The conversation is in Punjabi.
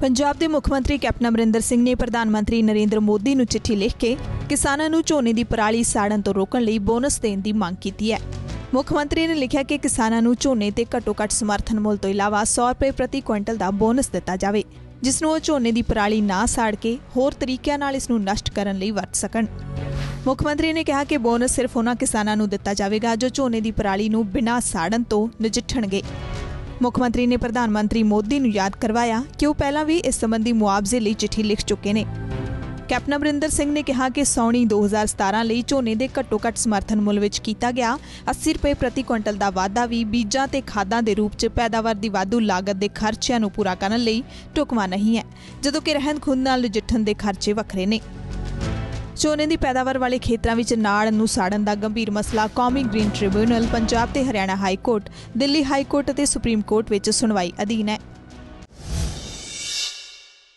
ਪੰਜਾਬ ਦੇ ਮੁੱਖ ਮੰਤਰੀ ਕੈਪਟਨ ਅਮਰਿੰਦਰ ਸਿੰਘ ਨੇ ਪ੍ਰਧਾਨ ਮੰਤਰੀ ਨਰਿੰਦਰ ਮੋਦੀ ਨੂੰ ਚਿੱਠੀ ਲਿਖ ਕੇ ਕਿਸਾਨਾਂ ਨੂੰ ਝੋਨੇ ਦੀ ਪਰਾਲੀ ਸਾੜਨ ਤੋਂ ਰੋਕਣ ਲਈ ਬੋਨਸ ਦੇਣ ਦੀ ਮੰਗ ਕੀਤੀ ਹੈ। ਮੁੱਖ ਮੰਤਰੀ ਨੇ ਲਿਖਿਆ ਕਿ ਕਿਸਾਨਾਂ ਨੂੰ ਝੋਨੇ ਤੇ ਘੱਟੋ-ਘੱਟ ਸਮਰਥਨ ਮੁੱਲ ਤੋਂ ਇਲਾਵਾ 100 ਰੁਪਏ ਪ੍ਰਤੀ ਕੁਇੰਟਲ ਦਾ ਬੋਨਸ ਦਿੱਤਾ ਜਾਵੇ, ਜਿਸ ਨੂੰ ਉਹ ਝੋਨੇ ਦੀ ਪਰਾਲੀ ਨਾ ਸਾੜ ਕੇ ਹੋਰ ਤਰੀਕਿਆਂ ਨਾਲ ਇਸ ਨੂੰ ਨਸ਼ਟ ਕਰਨ ਲਈ ਵਰਤ ਸਕਣ। ਮੁੱਖ ਮੰਤਰੀ ਨੇ ਕਿਹਾ ਕਿ ਬੋਨਸ ਸਿਰਫ ਉਹਨਾਂ ਕਿਸਾਨਾਂ ਨੂੰ ਦਿੱਤਾ ਜਾਵੇਗਾ ਜੋ ਝੋਨੇ ਦੀ ਪਰਾਲੀ ਨੂੰ ਬਿਨਾਂ ਸਾੜਨ ਤੋਂ ਨਜਿੱਠਣਗੇ। ਮੁੱਖ ਮੰਤਰੀ ਨੇ ਪ੍ਰਧਾਨ ਮੰਤਰੀ ਮੋਦੀ ਨੂੰ ਯਾਦ ਕਰਵਾਇਆ ਕਿ ਉਹ ਪਹਿਲਾਂ ਵੀ ਇਸ ਸੰਬੰਧੀ ਮੁਆਵਜ਼ੇ ਲਈ ਚਿੱਠੀ ਲਿਖ ਚੁੱਕੇ ਨੇ। ਕੈਪਟਨ ਅਮਰਿੰਦਰ ਸਿੰਘ ਨੇ ਕਿਹਾ ਕਿ ਸੌਣੀ 2017 ਲਈ ਝੋਨੇ ਦੇ ਘੱਟੋ-ਘੱਟ ਸਮਰਥਨ ਮੁੱਲ ਵਿੱਚ ਕੀਤਾ ਗਿਆ। 80 ਰੁਪਏ ਪ੍ਰਤੀ ਕੁਇੰਟਲ ਦਾ ਵਾਧਾ ਵੀ ਬੀਜਾਂ ਤੇ ਖਾਦਾਂ ਦੇ ਰੂਪ 'ਚ ਪੈਦਾਵਾਰ ਦੀ ਵਾਧੂ ਲਾਗਤ ਦੇ ਖਰਚਿਆਂ ਨੂੰ ਪੂਰਾ ਕਰਨ ਲਈ ਢੁਕਵਾਂ ਨਹੀਂ ਹੈ, ਜਦੋਂ ਕਿ ਰਹਿੰਦ ਖੁੰਦ ਨਾਲ ਨਜਿੱਠਣ ਦੇ ਖਰਚੇ ਵੱਖਰੇ ਨੇ। ਝੋਨੇ ਦੀ ਪੈਦਾਵਾਰ ਵਾਲੇ ਖੇਤਰਾਂ ਵਿੱਚ ਨਾੜ ਨੂੰ ਸਾੜਨ ਦਾ ਗੰਭੀਰ ਮਸਲਾ ਕੌਮੀ ਗ੍ਰੀਨ ਟ੍ਰਿਬਿਊਨਲ, ਪੰਜਾਬ ਤੇ Haryana high court Delhi high court ਅਤੇ ਸੁਪਰੀਮ ਕੋਰਟ ਵਿੱਚ ਸੁਣਵਾਈ ਅਧੀਨ ਹੈ।